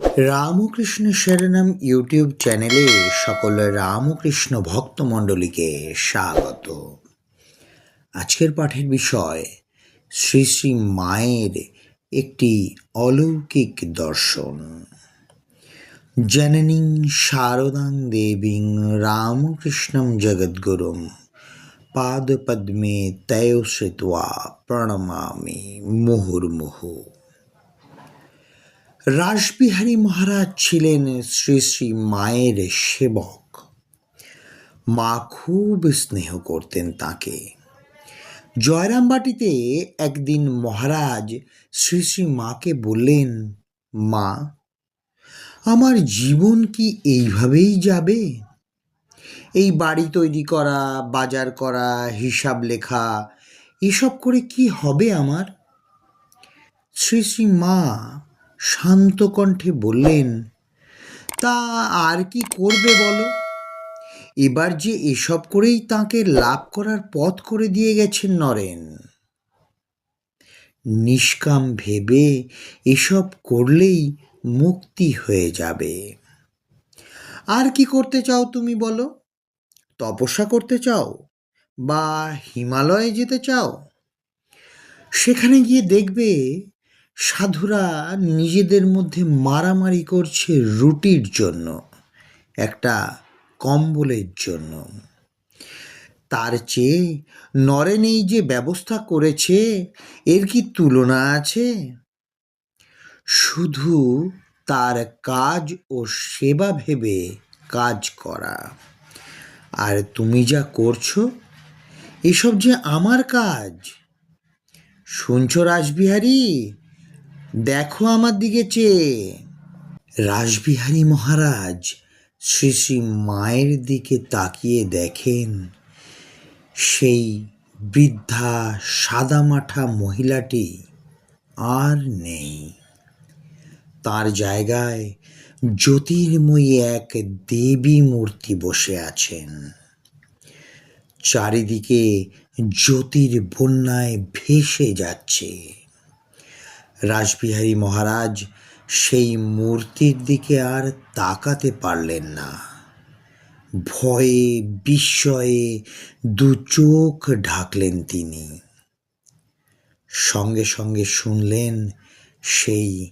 Ramakrishna শরণম YouTube চ্যানেলে সকল রামকৃষ্ণ ভক্ত ভক্তমণ্ডলীকে স্বাগত। আজকের পাঠের বিষয় শ্রী শ্রী মায়ের একটি অলৌকিক দর্শন। জননীং শারদাং দেবীং রামকৃষ্ণম জগদ্গুরুম পাদপদ্মে তয় শ্রিত্বা প্রণমামি মুহুর্মুহু। রাসবিহারী মহারাজ ছিলেন শ্রী শ্রী মায়ের সেবক। মা খুব স্নেহ করতেন তাকে। জয়রামবাটিতে একদিন মহারাজ শ্রী শ্রী মাকে বললেন, মা, আমার জীবন কি এইভাবেই যাবে? এই বাড়ি তৈরি করা, বাজার করা, হিসাব লেখা, এসব করে কি হবে আমার? শ্রী শ্রী মা শান্ত কণ্ঠে বললেন, তা আর কি করবে বলো? এবার যে এসব করেই তাকে লাভ করার পথ করে দিয়ে গেছেন নরেন। নিষ্কাম ভেবে এসব করলেই মুক্তি হয়ে যাবে। আর কি করতে চাও তুমি বলো? তপস্যা করতে চাও বা হিমালয়ে যেতে চাও? সেখানে গিয়ে দেখবে সাধুরা নিজেদের মধ্যে মারামারি করছে রুটির জন্য, একটা কম্বলের জন্য। তার চেয়ে নরেন এই যে ব্যবস্থা করেছে, এর কি তুলনা আছে? শুধু তার কাজ ও সেবা ভেবে কাজ করা। আর তুমি যা করছ, এসব যে আমার কাজ? শুনছো রাসবিহারী? দেখো আমার দিকে চেয়ে। রাসবিহারী মহারাজ শ্রী শ্রী মায়ের দিকে তাকিয়ে দেখেন, সেই বৃদ্ধা সাদামাঠা মহিলাটি আর নেই। তার জায়গায় জ্যোতির্ময়ী এক দেবী মূর্তি বসে আছেন। চারিদিকে জ্যোতির বন্যায় ভেসে যাচ্ছে। রাসবিহারী মহারাজ সেই মূর্তির দিকে আর তাকাতে পারলেন না। ভয়ে, বিস্ময়ে দু চোখ ঢাকলেন তিনি। সঙ্গে সঙ্গে শুনলেন সেই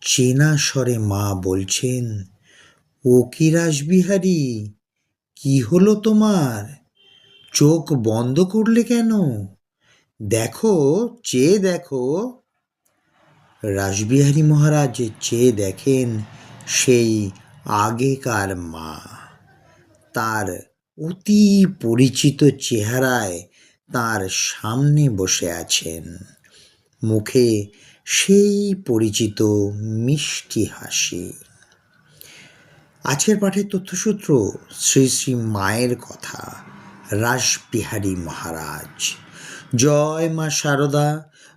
চেনা স্বরে মা বলছেন, ও কি রাসবিহারী? কি হলো তোমার? চোখ বন্ধ করলে কেন? দেখো, চেয়ে দেখো। রাসবিহারী মহারাজ চেয়ে দেখেন সেই আগেকার মা। তার অতি পরিচিত চেহারায় তার সামনে বসে আছেন। মুখে সেই পরিচিত মিষ্টি হাসি। আজকের পাঠের তথ্যসূত্র শ্রী শ্রী মায়ের কথা, রাসবিহারী মহারাজ। জয় মা শারদা